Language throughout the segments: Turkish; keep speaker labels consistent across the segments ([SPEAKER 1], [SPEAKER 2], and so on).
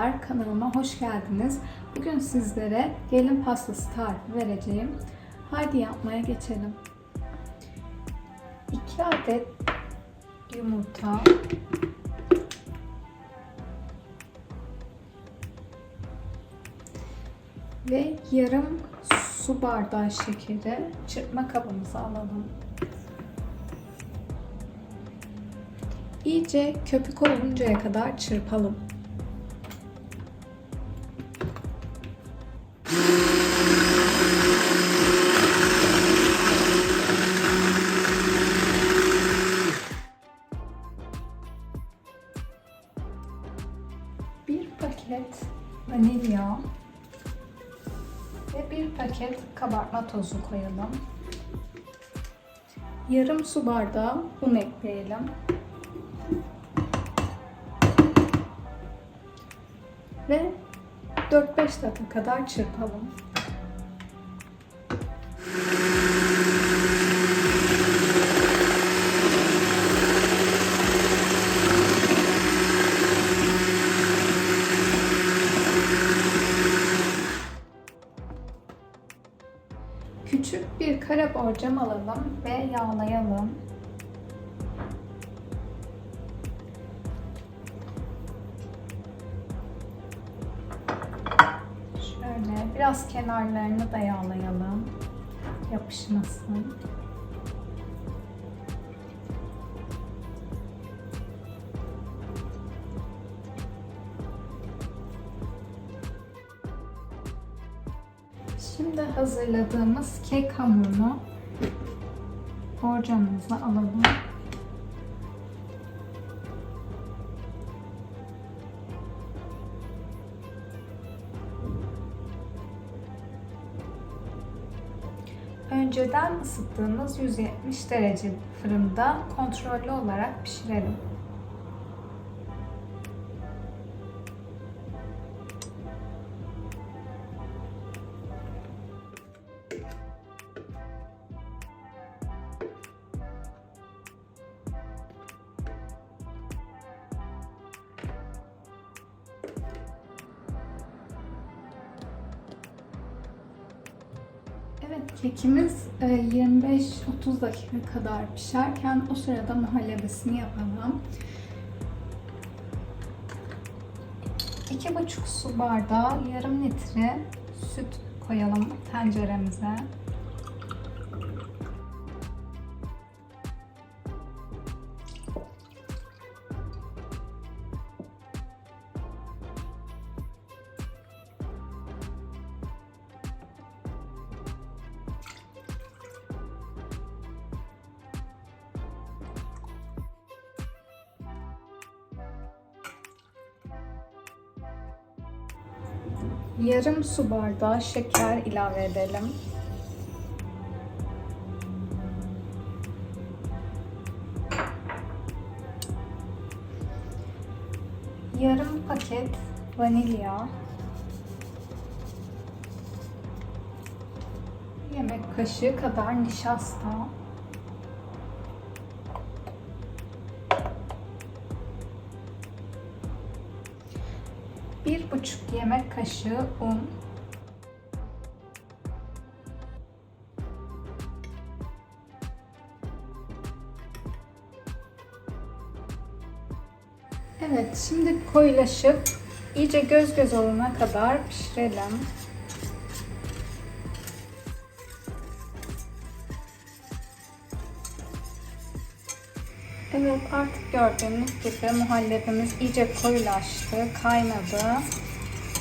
[SPEAKER 1] Merhabalar, kanalıma hoş geldiniz. Bugün sizlere gelin pastası tarifi vereceğim. Haydi yapmaya geçelim. 2 adet yumurta, ve yarım su bardağı şekeri çırpma kabımıza alalım. İyice köpük oluncaya kadar çırpalım. Paket vanilya ve bir paket kabartma tozu koyalım. Yarım su bardağı un ekleyelim. Ve 4-5 dakika kadar çırpalım. Küçük bir kare borcam alalım ve yağlayalım. Şöyle biraz kenarlarını da yağlayalım. Yapışmasın. Şimdi hazırladığımız kek hamurunu borcamımıza alalım. Önceden ısıttığımız 170 derece fırında kontrollü olarak pişirelim. Evet, kekimiz e, 25-30 dakika kadar pişerken o sırada muhallebisini yapalım. 2,5 su bardağı yarım litre süt koyalım tenceremize. Yarım su bardağı şeker ilave edelim. Yarım paket vanilya. Yemek kaşığı kadar nişasta. Bir buçuk yemek kaşığı un. Evet, şimdi koyulaşıp iyice göz göz olana kadar pişirelim. Evet artık gördüğünüz gibi muhallebimiz iyice koyulaştı, kaynadı.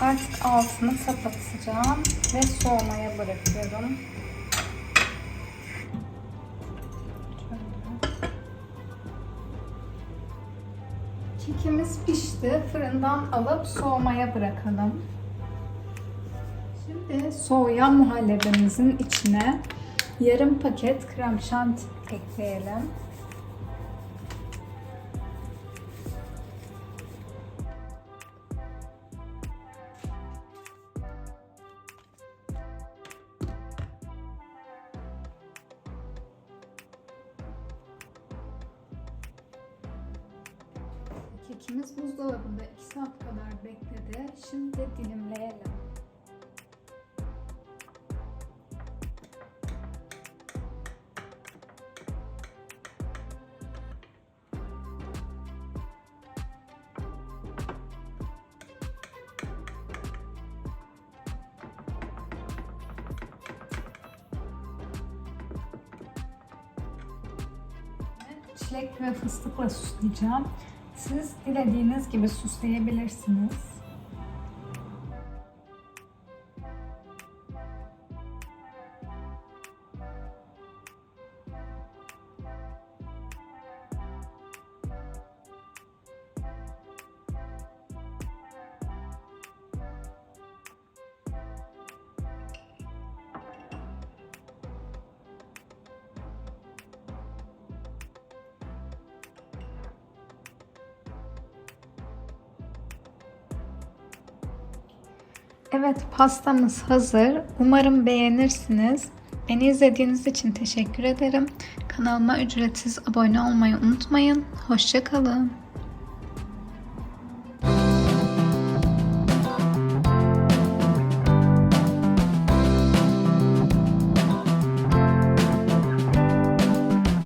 [SPEAKER 1] Artık altını kapatacağım ve soğumaya bırakıyorum. Kekimiz pişti. Fırından alıp soğumaya bırakalım. Şimdi soğuyan muhallebimizin içine yarım paket krem şanti ekleyelim. Kekimiz buzdolabında 2 saat kadar bekledi. Şimdi dilimleyelim. Çilek ve fıstıkla süsleyeceğim. Siz dilediğiniz gibi süsleyebilirsiniz. Evet pastamız hazır. Umarım beğenirsiniz. Beni izlediğiniz için teşekkür ederim. Kanalıma ücretsiz abone olmayı unutmayın. Hoşçakalın.